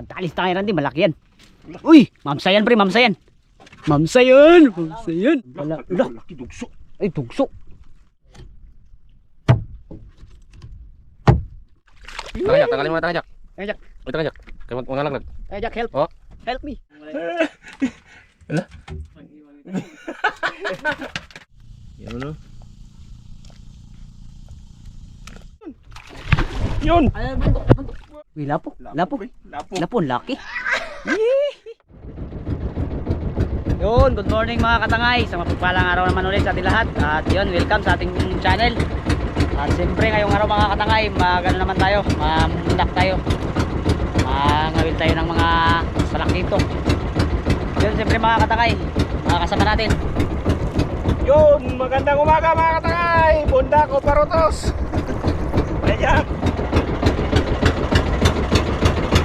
Kantalis tayo rin, malaki yan. Uy, mamsayan pre, mamsayan. Mamsayan, mamsayan. Wala, wala. Laki dugso. Ay, tugso. Tangajak, tanggalin mo na tangajak. Tangajak. Uy, tangajak. Kayo mag mangalaglag. Jack, help. Oh. Help me. Yan ano? Yun. Ay, banto, banto. Uy, lapo, lapo. Lapo. Lapon, laki. Yun, good morning mga katangay. Sa mapagpalang araw naman ulit sa ating lahat. At yun, welcome sa ating channel. At siyempre ngayong araw mga katangay, magano naman tayo, mamundak tayo. Mangawil tayo ng mga salak dito. Yun, siyempre mga katangay, mga kasama natin. Yun. Magandang umaga mga katangay. Bunda ko parotos. Ayan.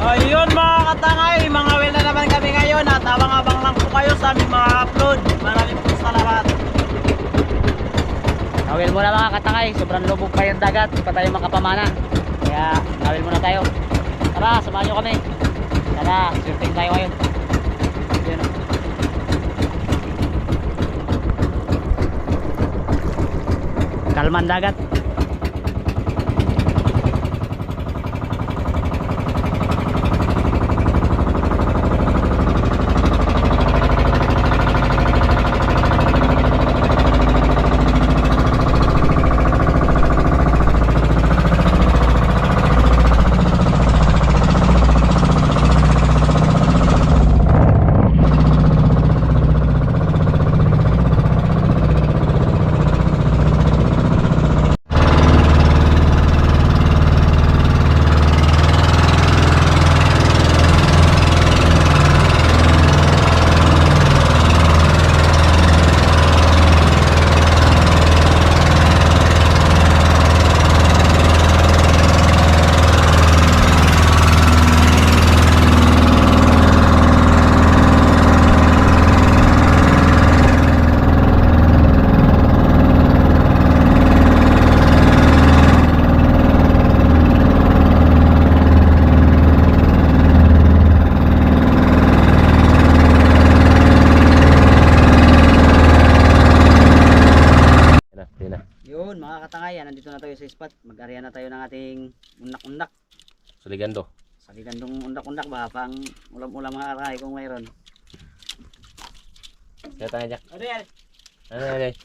Ayun mga katangay, mga well na naman kami ngayon at abang-abang lang po kayo sa aming mga upload. Maraming po salamat. Nawil muna mga katangay, sobrang lubog pa yung dagat, hindi pa tayo makapamana. Kaya nawil muna tayo. Tara, samahan nyo kami. Tara, surfing tayo ngayon. Kalman dagat. Yan na, yan na. Yun mga katangay, nandito na tayo sa spot. Mag-area na tayo ng ating undak-undak. Suligando. Sa gandong undak-undak ba, pang ulam-ulam mga katangay kung mayroon. Yan tangajak. Ano yan? Ano yan?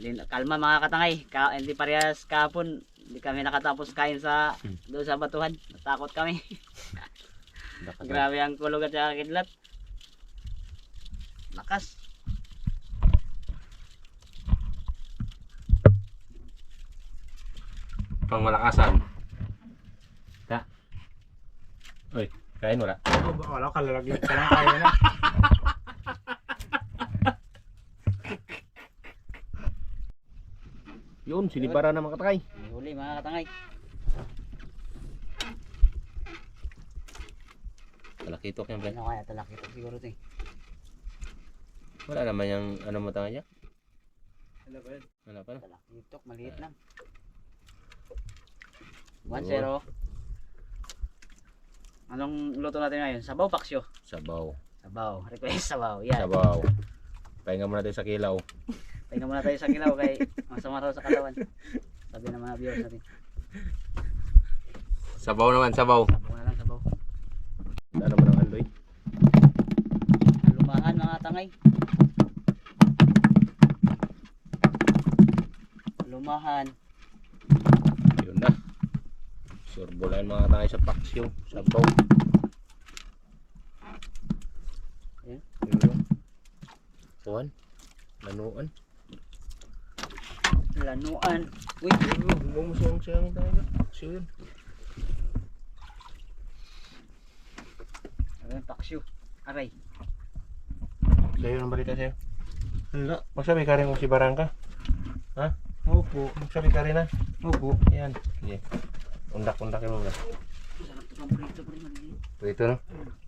Lin- Kalma mga katangay, Ka hindi parehas kahapon. Hindi kami nakatapos kain sa doon sa batuhan. Natakot kami. Grabe ang kulog at saka kidlat. Lakas. Pang malakasan. Ta. Uy, kain wala. Wala ka lalagyan ka lang kaya na. Yun, sinibara na mga katangay. Huli mga katangay. Talakitok yan, pre. Ano kaya talaki ito siguro ito eh. Wala naman yung ano mo tangajak. Ano ba yan? Wala pa na. Talaki ito, maliit lang. 1-0. Anong luto natin ngayon? Sabaw paksyo. Sabaw. Sabaw. Request sabaw. Yan. Sabaw. Pahinga muna tayo sa kilaw. Tingnan muna tayo sa kilaw kay masama raw sa katawan. Sabi ng mga viewers natin. Sabaw naman, sabaw. Sabaw na lang sabaw. Ano mo ng andoy? Lumahan mga tangay. Lumahan. Na. Surbulan mga katangay sa paksyo. Sabaw. Ayan. Yun. Kuhan. Lanuan. Lanuan. Uy, siyang tayo. Paksyo yun. Ayan, paksyo. Aray. Sa'yo ang balita sa'yo. Hala. Magsabi ka rin kung si Barangka. Ha? Opo. Magsabi ka rin ha. Opo. Yan. Sige. Undak-undak ito pang prito no?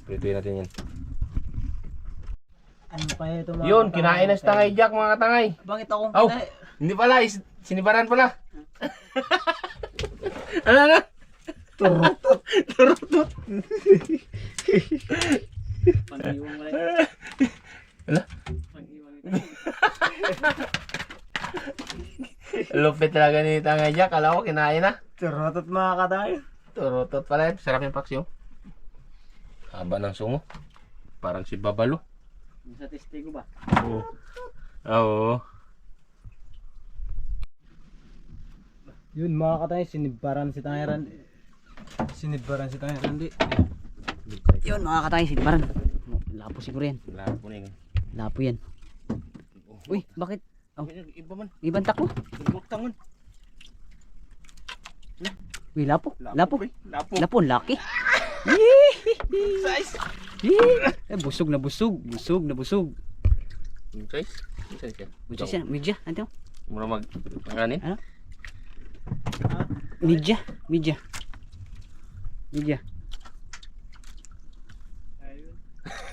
Prituin natin yan. Ano pa ito mga Yun, kinain na si Tangay Jack mga katangay. Bakit akong kinain? Hindi pala, is, sinibaran pala. ano na? Turutot. Pag-iwang mo lang. Ala? Pag-iwang Lupit talaga ni Tangay Jack. Kala ko kinain na. Turotot mga katangay. Turutot pala yun. Sarap yung paksiw. Haba ng sungo. Parang si Babalo. Sa testigo ba? Oo. Oo. Yun mga katangay, sinibbaran si Tangiran. Sinibbaran si Tangiran di. Yun mga katay, sinbaran. Lapo siguro yan. Lapo na yun. Lapo yan. Uy, bakit? Oh. Iba man. Ibang takbo. Butang man. Uy, lapo. Lapo. Lapo. Lapo, laki. Size. eh, busog na busog. Busog na busog. Size? Size yan. Busog siya. Midya. Ano? Mura mag... Kanin? Midya. Midya. Midya.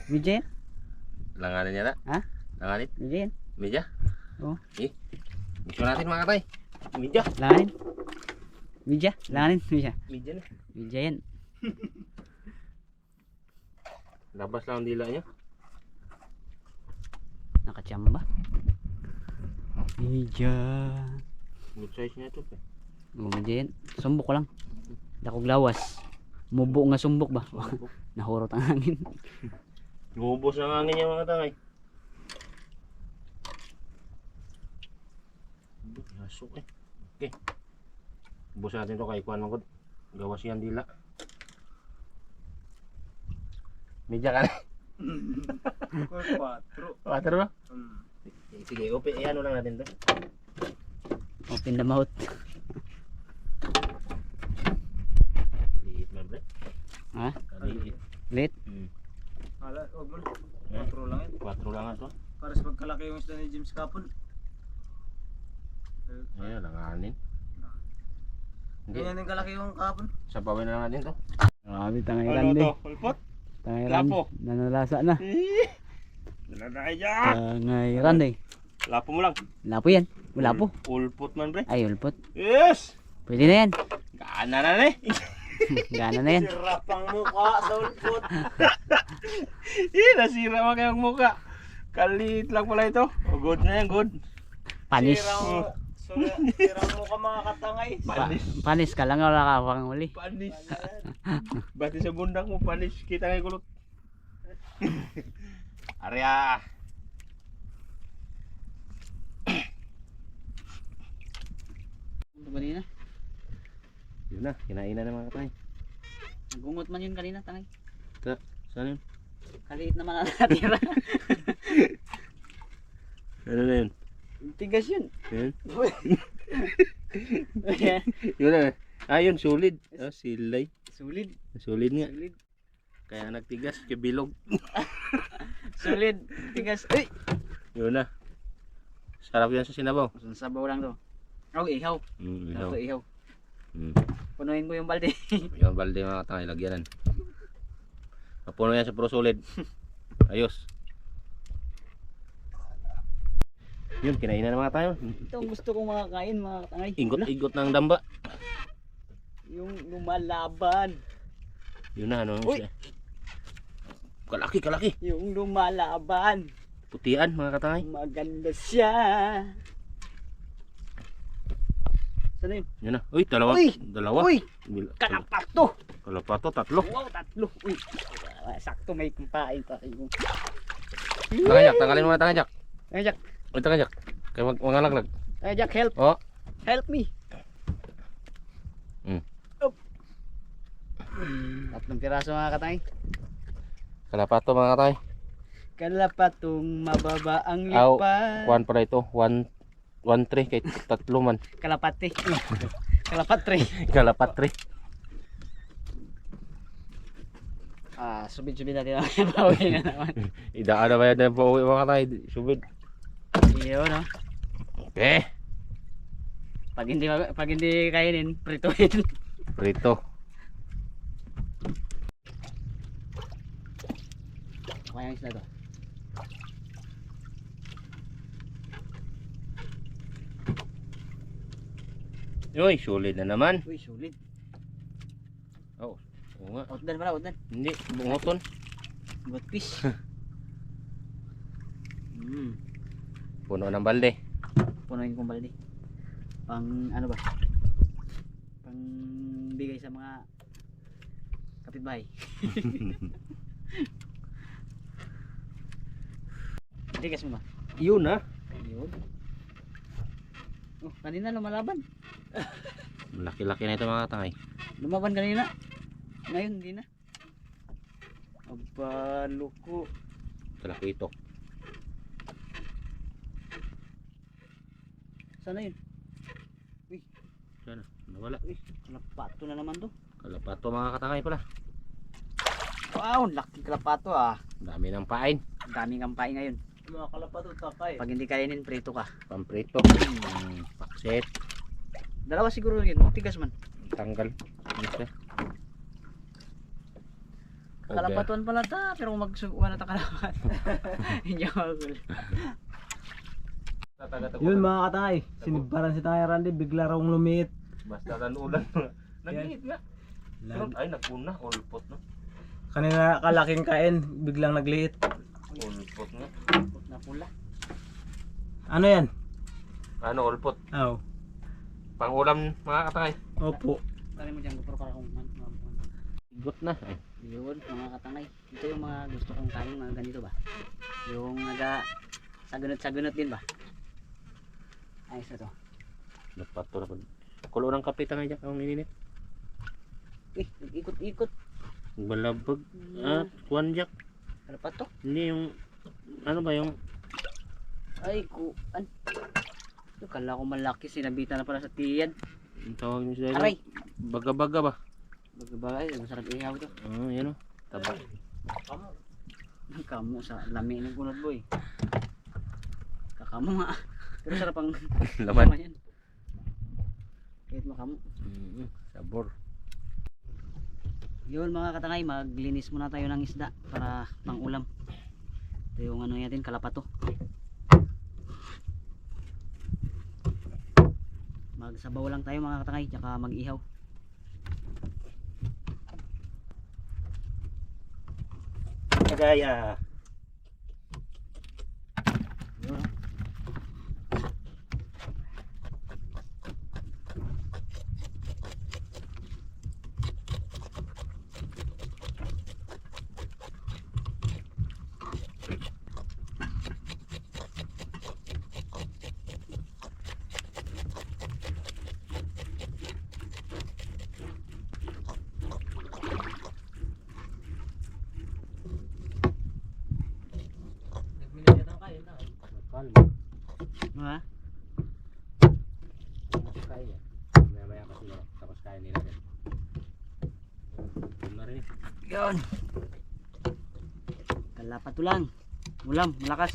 Midya yan? Langanin niya na? Ha? Langanin? Midya yan. Media? Oo. Eh. Gusto natin mga katay. Media. Langanin. Midya. Langanin. Midya. Media na. Midya yan. Labas lang ang dila niya. Nakachamba. Midya. Good size niya ito. Oh, midya yan. Sumbok ko lang. Dakog lawas. Mubo nga sumbok ba? Nahurot ang hangin. Lumubos na ang hangin niya mga katay. Yasok eh. Okay. Ubus natin to kay Kuan Magod. Gawas yan dila. Media ka na. Water ba? Sige, upi. Eh, ano lang natin to. Open the mouth. Liit man, bre. Ha? Liit. Lit. Hmm. Hala, huwag mo. Eh, Quatro lang yan. Quatro lang ito. Para sa pagkalaki yung isda ni James kapon. Ayan, langanin. Hindi, Ganyan din kalaki yung kapon. sabawin na lang natin to. Grabe, tangailan din. Ulpot? Tangailan. Lapo. Nanalasa na. Wala na kaya. Tangailan eh. Lapo mo lang. Lapo yan. Wala po. Ulpot man, bre. Ay, ulpot. Yes! Pwede na yan. Gana na na eh. Gana na yan. Sirapang mukha sa ulpot. Eh, nasira mo kayong muka. Kalit lang pala ito. Oh, good na yan, good. Panis. Sirang, sira- sirang mukha mga katangay. Pa- panis ka lang wala ka pang huli. Panis. Bati sa bundak mo, panis. Kita nga kulot. Arya. Ano kanina? Yun na, kinain na mga katay. Nagungot man yun kanina, tangay. Saan yun? Kaliit naman ang natira. Ano na yun? Tigas yun. Yun? Yun na. Ah, yun, solid. Ah, silay. Sulit. Solid nga. Sulit. Kaya nagtigas, kabilog. Sulit. Tigas. Uy! Yun na. Sarap yan sa sinabaw. Sabaw lang to. Oh, ihaw. Mm, Sarap to ihaw. Mm. Punuin ko yung balde. Yung balde mga katangay, lagyanan. Mapuno yan sa puro solid. Ayos. Yun, kinainan na mga tayo. Ito ang gusto kong makakain mga katangay. Ingot-igot ng damba. Yung lumalaban. Yun na, ano. Uy! siya. Kalaki, kalaki. Yung lumalaban. Putian mga katangay. Maganda siya. Saan na yun? Yun na. Uy, dalawa. Uy! Dalawa. Uy! Bil- Kalapak to! Kalapato, tatlo. Wow, tatlo. Uy! Sakto may kumpain pa kayo. Tangajak, tanggalin mo na tangajak. Ay, Jack. Uy, tangajak. Kaya mag mangalaglag. Ay, Jack, help. Oh. Help me. Mm. Up. Tatlong piraso mga katay. Kalapato mga katay. Kalapatong mababa ang Aw, lipan. Kuan pala ito. One, one three kay tatlo man. Kalapati. Kalapatri. Kalapat three. Ah, subid-subid natin ang bawi na naman. Idaan na ba yan na pauwi mga katay? Subid. Iyo, no? Okay. Pag hindi, pag hindi kainin, prituhin. Prito. Kaya isla to. Uy, sulit na naman. Uy, sulit. Oo. Oo nga. Outdan pala, outdan. Hindi, bungoton. Good fish. Hmm. Puno ng balde. Punuin kong balde. Pang ano ba? Pang bigay sa mga kapitbahay. Tigas mo ba? Yun ha. Yun. Oh, kanina lumalaban. Laki-laki na ito mga katangay. Lumaban kanina. Ngayon hindi na. Aba, loko. Talaki ito. Sana yun? Sana, nawala. Uy, kalapato na naman to. Kalapato mga katangay pala. Wow, laki kalapato ah. Dami ng pain. Ang daming kampain ngayon. Mga kalapato takay. Pag hindi kainin, prito ka. Pamprito. Mm, pakset. Dalawa siguro yun. Tigas man. Tanggal. Ano. Kalapatuan pala ta. Pero kung magsubukan na ta kalapat. Hindi ako. Yun mga katangay, sinibaran si Tangay Randy, bigla raw lumiit. Basta tanulan. Naglit nga. Lag- Ay, nagpuna. Ulpot no. Kanina kalaking kain, biglang nagliit. Ulpot nga. Put na pula. Ano yan? Ano, ulpot? Aw. Pangulam mga katangay. Opo. Tali mo dyan. GoPro para kung. Igot na. Yun, mga katangay. Ito yung mga gusto kong kain. Mga ganito ba? Yung naga sagunot-sagunot din ba? Ayos na to. Nagpato na po. Kulo ng kape tangay dyan. Ang ininit. Eh, ikot-ikot. Balabag. Ah, kuwan jack. Kalapato. Hindi yung... Ano ba yung... Ay, kuan. Ito, kala ko malaki. Sinabitan na pala sa tiyad. Ang tawag niyo sila. Aray! Baga-baga ba? Bagay, masarap ihaw ito. Oo, oh, yan o. Taba. Kamu sa lami ng kunot boy. Kakamu nga. Pero sarap ang Laman. yan. Kahit makamu. Mm, sabor. Yun mga katangay, maglinis muna tayo ng isda para pang ulam. Ito yung ano natin, kalapato. Magsabaw lang tayo mga katangay, tsaka mag-ihaw. Kagaya. Yun. Kalma. Ha? Mas kaya. Mamaya kasi na. Tapos kaya nila din. Yun na rin. Yun. Kalapato lang. Ulam, malakas.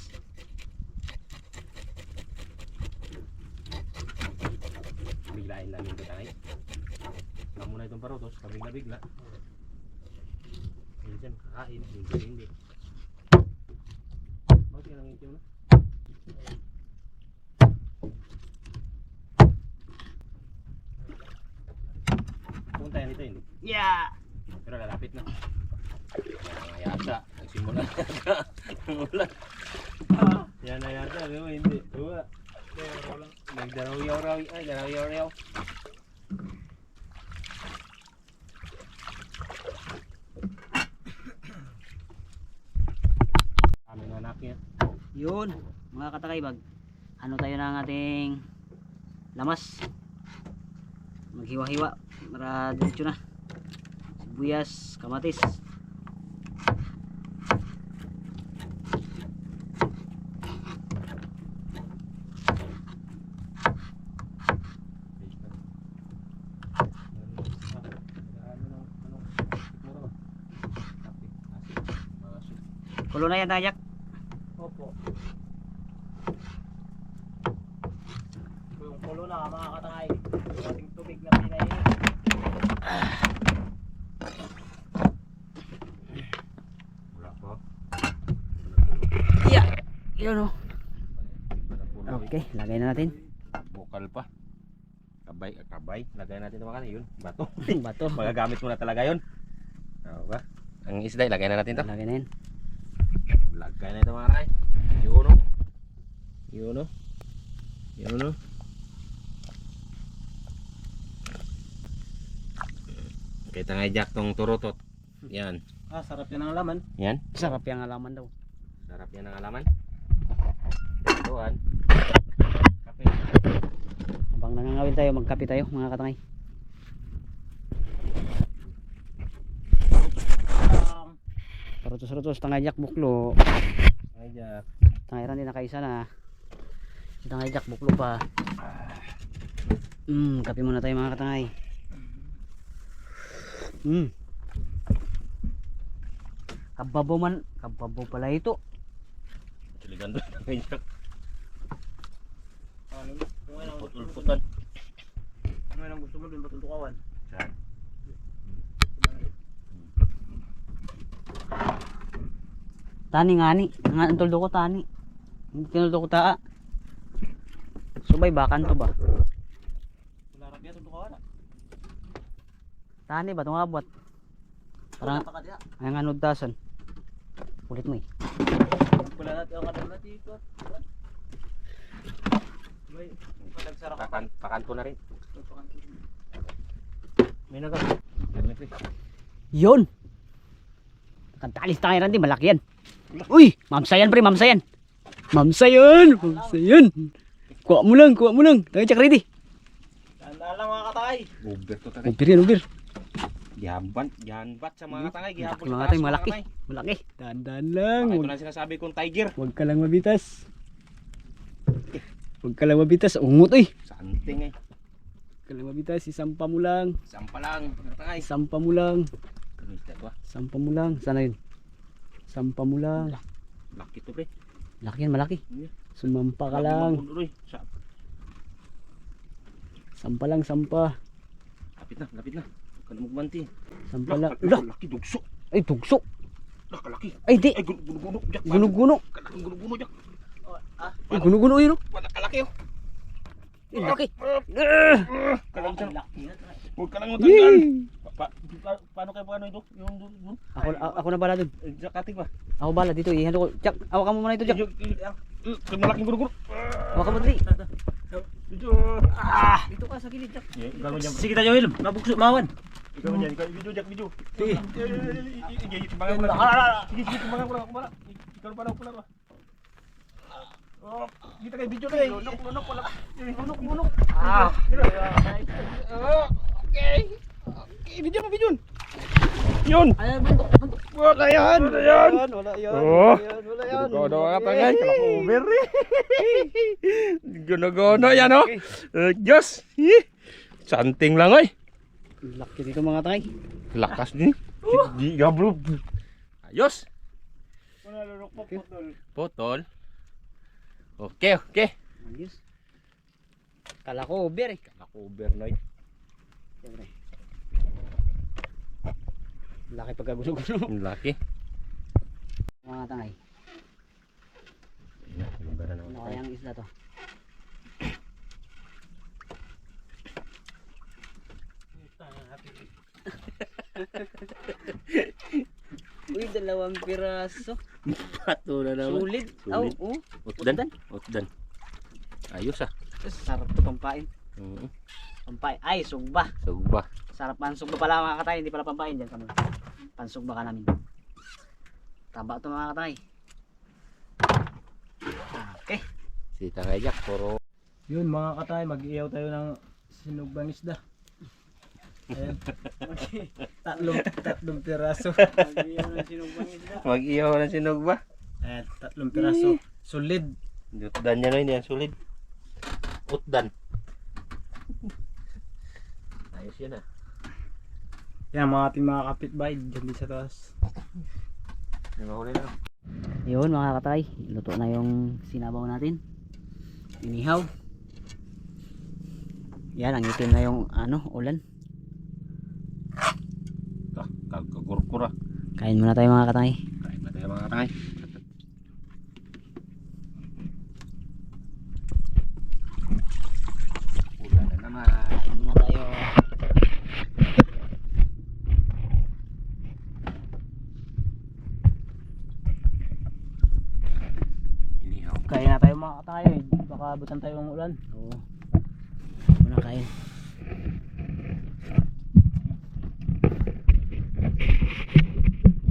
Biglain lang yung tayo. Saka muna itong parotos. Kabigla-bigla. Minsan kakain. Minsan hindi. Bakit yan ang itim na? Punta yan ito hindi. Yeah! Pero lalapit na. Yan ang yata. Nagsimula na yata. Wala. Yan na yata. Pero hindi. Wala. Nagdaraw-yaw-raw. Ay, daraw-yaw-raw. Aming anak niya. Yun, mga katakaybag. Ano tayo ng ating lamas. Maghiwa-hiwa para diretso na. Sibuyas, kamatis. Kulo na yan, Tayak. Opo. Yung kulo na mga katangay. Yung ating tubig na pinainit. Wala pa. Yeah. Yun o. Okay, lagay na natin. Bukal pa. Kabay, kabay. Lagay natin ito mga kanay. Yun, bato. Bato. Magagamit mo na talaga yun. Oo ba? Ang isda, ilagay na natin to. Lagay na yun. Yun o. Yun o. Yun o. Kita nga Jack tong turutot. Yan. Ah, sarap yan ang laman. Yan. Sarap yung alaman daw. Sarap yan ang alaman. Tuhan. Kape. Habang nangangawin tayo, magkape tayo mga katangay. Parutos-rutos, tangayjak buklo. Ay Jack. Tangayran din nakaisa na. Si tangayjak buklo pa. Hmm, kape muna tayo mga katangay. Hmm. Kababo man, kababo pala ito. Tuligan doon. Ay Jack. ano, ano, Putol-putan. ano ang gusto mo dun, batul tukawan. Saan? Tani nga ni, nga ang tuldo ko tani. Hindi tinuldo ko taa. Subay bakan to ba? Wala rabi yan, tukawan. Tani ba itong abot? Parang Wala pa ka diya. ay nga nudtasan. Ulit mo eh. Wala natin ang kadal natin ito. May, palagsara ka pa. Pakan, pakanto na rin. May nagas. Yun! Nakatalis tayo rin malaki yan. Uy! Mamsayan pre, mamsayan! Mamsayan! Mamsayan! Kuha mo lang, kuha mo lang. Tayo check ready. Tandaan lang mga katay. Uber to tayo. Ubir yan, ubir. Gihamban, gihanbat sa mga Malaki sa mga mga malaki. Malaki. Dandan lang. Ito Huwag, na sinasabi kong tiger. huwag ka lang mabitas. Huwag ka lang mabitas. Ungot eh. Santing eh. Huwag ka lang mabitas. Isampa mo lang. Sampa lang. Katangay. Isampa mo lang. Ah. Sampa mo lang. Sana yun. Sampa mo lang. Laki to pre. Laki yan, malaki. Sumampa ka lang. eh. Sa- Sampa lang, sampa. Lapit na, lapit na. Kan mo kumanti. Sampa lang. Laki, dugso. Ay, tugso. Nakalaki. Ay, di. Ay, guno-guno. Jak. Guno-guno. Kalaking guno-guno, Jak. Ay, guno-guno yun. oh. Wala kalaki oh. Ay, laki. Kalang sa Huwag ka lang matanggal. Pa, pa, paano kayo paano ito? Yung dun, dun. Ako, a- ako na bala dun. Eh, Jack, kating ba? Ako bala dito. Ihalo ko. Jack, awakan mo muna ito, Jack. Yung- malaking guno-guno. Awakan mo dali. Video. Ah! Dito ka sa gilid, Jack. Sige tayo, Wilm. Mabukso, mawan. Ikaw mo dyan. Video, Jack, video. Sige. Sige, timbangan ko lang. Sige, sige, timbangan ko lang. Ako pala. Ikaw na pala, pala. Oh, kita kayo video kayo. Lunok, lunok, wala. Lunok, lunok. Ah. Oh, okay. Okay, video mo, video. Yun. Ay, bantok, bantok. Wala yan. Wala yan. Wala yan. Oh. Wala yan. Gono ka tagay, kalak over eh. Gono-gono yan oh. Uh, Diyos. Santing lang ay. Laki dito mga tay. Lakas din. Di gabro. Ayos. Wala lunok po, putol. Potol. Okay, okay. Ayos. Kala ko over eh. Kalak over na Siyempre. Laki pagkagulo-gulo. Ang laki. Mga tangay. Ano kayang isla to? Uy, dalawang piraso. Pato na Sulit. Oh, Sulit. oh. Utdan. Utdan. Ayos ah. Sarap to pampain. Oo. Pampain. Ay, sugba. Sugba. Sarap man sugba pala mga katay. Hindi pala pampain dyan kami. Pansugba ka namin. Taba to mga katay. Okay. Si Tangay Jack, puro Yun mga katay, mag-iyaw tayo ng sinugbang isda. Ayan. tatlong, tatlong piraso. mag-iyaw ng sinugba. Ayan, tatlong piraso. Solid. Utdan niya no, hindi yan sulit. Utdan. Ayos yan ah. Yan mga ating mga kapitbahay dyan din sa taas. May mahuli na. Yun mga katay. Luto na yung sinabaw natin. Inihaw. Yan, ang itim na yung ano, ulan. Ah, kagurkura. Kain muna tayo mga katay. Kain na tayo mga tangay. Ulan na naman. Magkain na tayo mga katayo eh. Baka abutan tayo ng ulan. Oo. Muna kain.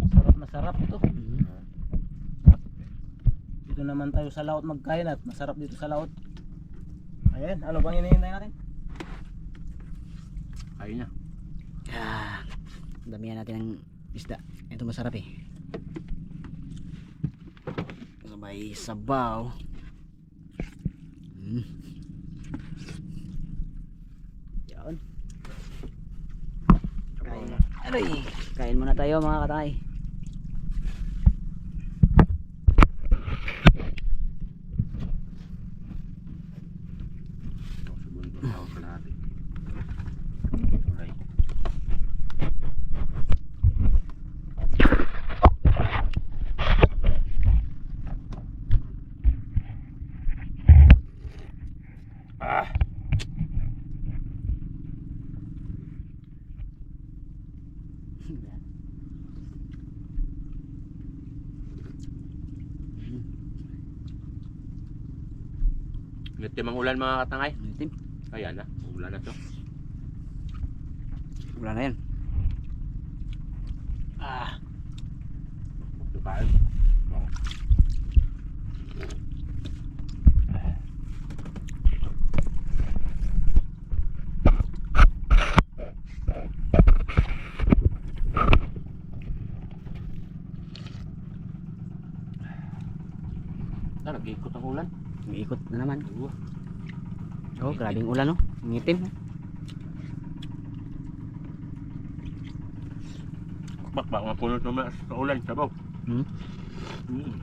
Masarap masarap ito. Mhm. Dito naman tayo sa laot magkain at masarap dito sa laot. Ayan, ano bang hinihintay natin? Ayun na. Ah, damihan natin ng isda. Ito masarap eh. Sabay sabaw. Yan. Kain. Aray, kain muna tayo mga katay. Segundo tao sa lahat. Alright. Ah. Ngitim ang ulan mga katangay. Itim. Kaya na, ulan na to. Wala na yan. Ah, Dumaan. Ah, nag-ikot ang ulan. Umiikot na naman. Oh, grabing ulan no. Ang itim. Bak, bak, mapulot naman sa ulan, sabaw. Hmm? Mm.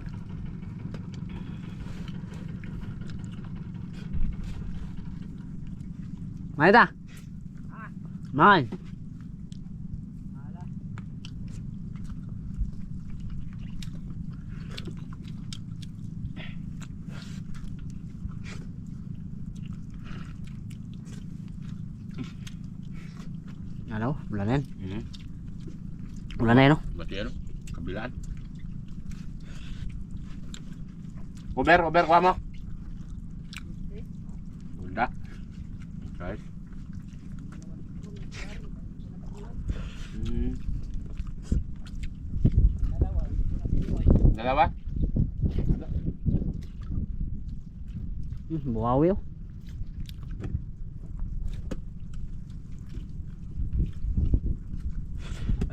Manita. Man. Ano? Wala na yan. Mm. Wala na yan, no? Bati ano? Kabilaan. Uber, Uber, kuha mo. Bunda. Guys. Hmm. Dalawa? Hmm, buhawi, oh.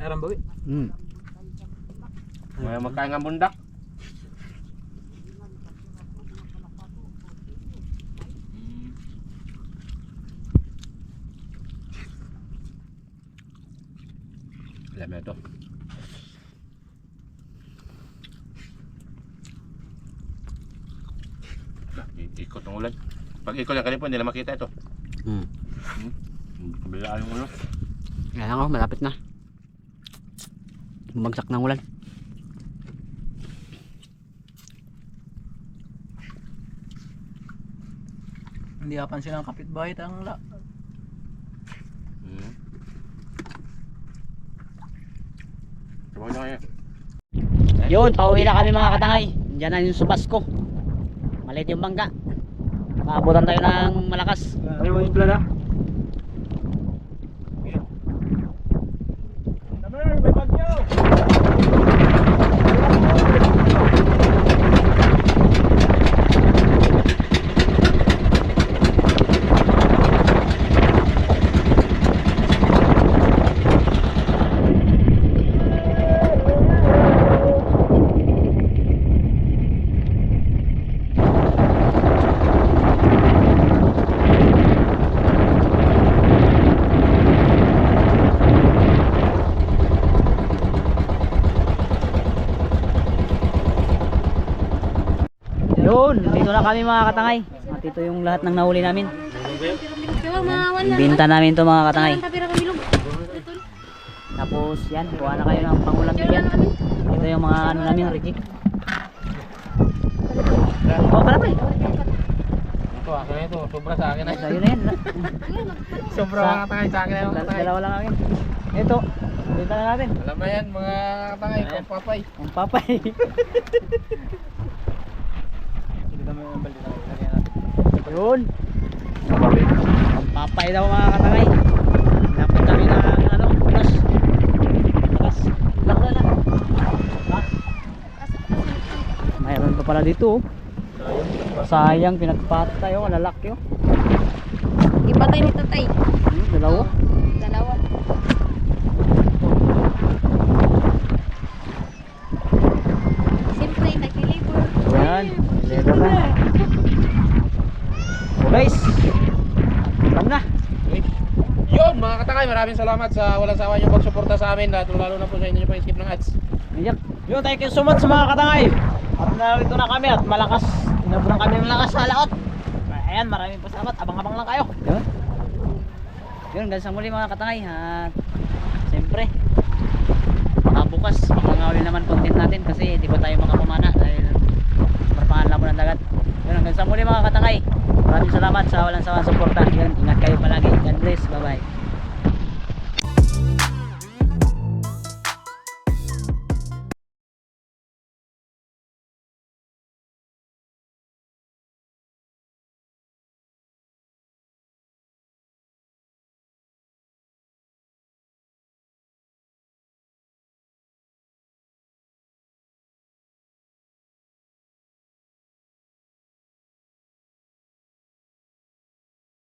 Mayroon bawi. Hmm. May magkain ng bundak. Alam mo ito. Ikot ng ulan. Pag ikot ng kanina po, hindi na makita ito. Hmm. Kabilaan yung ulo. Kaya lang, oh, malapit na. Bumagsak ng ulan. Hindi kapansin ang kapitbahay tayong la. Hmm. Yun, pauwi na kami mga katangay. Diyan na yung subas ko. Maliit yung bangka. Maabutan tayo ng malakas. Ano mo yung plana? Yun, dito na kami mga katangay. At ito yung lahat ng nahuli namin. Binta namin to mga katangay. Tapos yan, kuha na kayo ng pangulam nyo yan. Ito yung mga ano namin, Ricky. Oh, para pre. Ito, ako na ito. Sobra sa akin na. Sa'yo na yan. Sobra mga katangay sa akin na yung Dal- katangay. Dalawa lang akin. Ito, binta na natin. Alam mo yan mga katangay, Ayan. papay. Ang papay. Mo ng balde lagyan natin. Yun. Pampapay daw mga katangay. Dapat kami na ano, bukas. Bukas. Lakla na. Ha? Mayroon pa pala dito oh. Sayang pinagpatay oh, lalaki oh. Ipatay ni tatay. Hmm, dalawa. Dalawa. Siyempre, nag-deliver. Yan. Level na. Oh guys. Alam na. Yun mga katangay, maraming salamat sa walang sawa niyong pagsuporta sa amin lalo lalo na po sa inyo pang skip ng ads. Ayan. Yun, thank you so much mga katangay. At narito na kami at malakas. Inabunan kami ng malakas sa laot. Ayan, maraming pasalamat. Abang-abang lang kayo. Yun. Yun, hanggang sa muli mga katangay. At siyempre, baka bukas, makangawin naman content natin kasi di ba tayo makapamana dahil perpangan lang mo ng dagat. Yun, hanggang sa muli mga katangay. Maraming salamat sa walang sawang suporta. Yun, ingat kayo palagi. God bless. Bye-bye.